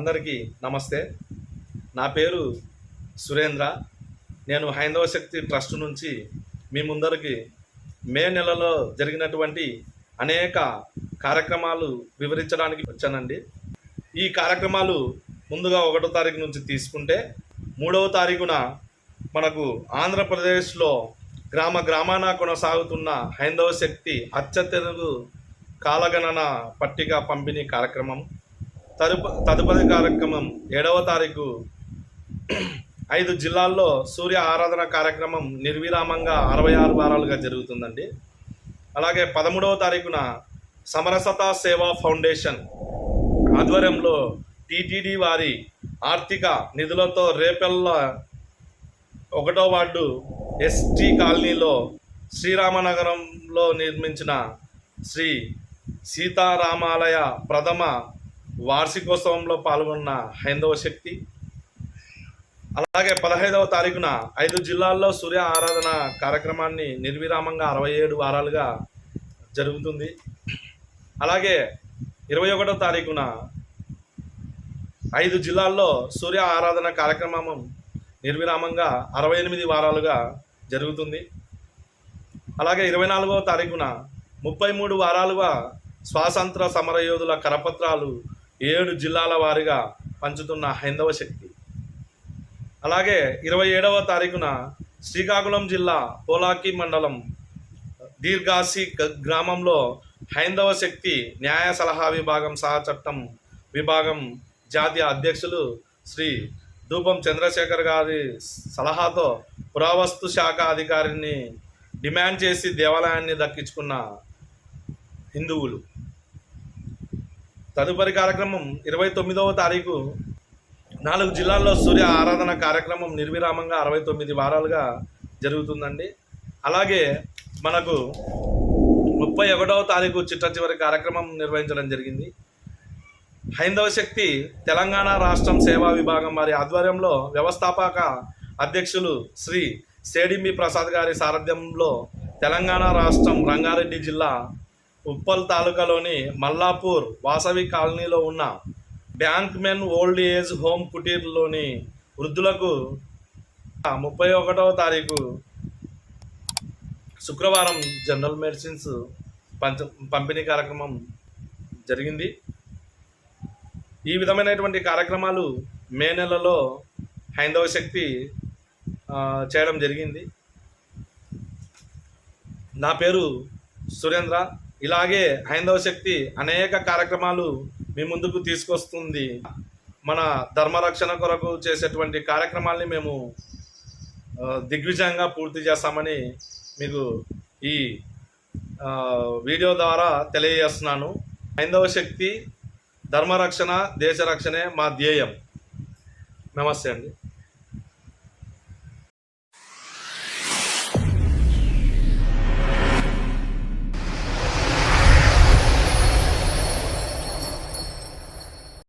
అందరికీ నమస్తే. నా పేరు సురేంద్ర. నేను హైందవ శక్తి ట్రస్ట్ నుంచి మీ ముందరికి మే నెలలో జరిగినటువంటి అనేక కార్యక్రమాలు వివరించడానికి వచ్చానండి. ఈ కార్యక్రమాలు ముందుగా ఒకటో తారీఖు నుంచి తీసుకుంటే మూడవ తారీఖున మనకు ఆంధ్రప్రదేశ్లో గ్రామ గ్రామాన కొనసాగుతున్న హైందవ శక్తి అచ్చతెలుగు కాలగణన పట్టిక పంపిణీ కార్యక్రమం. తదుప తదుపరి కార్యక్రమం ఏడవ తారీఖు. ఐదు జిల్లాల్లో సూర్య ఆరాధన కార్యక్రమం నిర్విరామంగా అరవై ఆరు వారాలుగా జరుగుతుందండి. అలాగే పదమూడవ తారీఖున సమరసత సేవా ఫౌండేషన్ ఆధ్వర్యంలో టీటీడీ వారి ఆర్థిక నిధులతో రేపెల్ల ఒకటో వార్డు ఎస్టీ కాలనీలో శ్రీరామనగరంలో నిర్మించిన శ్రీ సీతారామాలయ ప్రథమ వార్షికోత్సవంలో పాల్గొన్న హైందవ శక్తి. అలాగే పదహైదవ తారీఖున ఐదు జిల్లాల్లో సూర్య ఆరాధన కార్యక్రమాన్ని నిర్విరామంగా అరవై ఏడు వారాలుగా జరుగుతుంది. అలాగే ఇరవై ఒకటో తారీఖున ఐదు జిల్లాల్లో సూర్య ఆరాధన కార్యక్రమం నిర్విరామంగా అరవై ఎనిమిది వారాలుగా జరుగుతుంది. అలాగే ఇరవై నాలుగవ తారీఖున ముప్పై మూడు వారాలుగా స్వాతంత్ర సమరయోధుల కరపత్రాలు ఏడు జిల్లాల వారీగా పంచుతున్న హైందవ శక్తి. అలాగే ఇరవై ఏడవ తారీఖున శ్రీకాకుళం జిల్లా పోలాకి మండలం దీర్ఘాసి గ్రామంలో హైందవ శక్తి న్యాయ సలహా విభాగం సహచట్టం విభాగం జాతీయ అధ్యక్షులు శ్రీ ధూపం చంద్రశేఖర్ గారి సలహాతో పురావస్తు శాఖ అధికారిని డిమాండ్ చేసి దేవాలయాన్ని దక్కించుకున్న హిందువులు. తదుపరి కార్యక్రమం ఇరవై తొమ్మిదవ తారీఖు. నాలుగు జిల్లాల్లో సూర్య ఆరాధన కార్యక్రమం నిర్విరామంగా అరవై తొమ్మిది వారాలుగా జరుగుతుందండి. అలాగే మనకు ముప్పై ఒకటవ తారీఖు చిట్ట చివరి కార్యక్రమం నిర్వహించడం జరిగింది. హైందవ శక్తి తెలంగాణ రాష్ట్రం సేవా విభాగం వారి ఆధ్వర్యంలో వ్యవస్థాపక అధ్యక్షులు శ్రీ సేడిమి ప్రసాద్ గారి సారథ్యంలో తెలంగాణ రాష్ట్రం రంగారెడ్డి జిల్లా ఉప్పల్ తాలూకాలోని మల్లాపూర్ వాసవి కాలనీలో ఉన్న bank men old age home కుటీర్లోని వృద్ధులకు ముప్పై ఒకటవ తారీఖు శుక్రవారం జనరల్ మెడిసిన్స్ పంచ పంపిణీ కార్యక్రమం జరిగింది. ఈ విధమైనటువంటి కార్యక్రమాలు మే నెలలో హైందవ శక్తి చేయడం జరిగింది. నా పేరు సురేంద్ర. ఇలాగే హైందవ శక్తి అనేక కార్యక్రమాలు మీ ముందుకు తీసుకొస్తుంది. మన ధర్మరక్షణ కొరకు చేసేటువంటి కార్యక్రమాల్ని మేము దిగ్విజయంగా పూర్తి చేస్తామని మీకు ఈ వీడియో ద్వారా తెలియజేస్తున్నాను. హైందవ శక్తి ధర్మరక్షణ దేశ రక్షణే మా ధ్యేయం. నమస్తే అండి.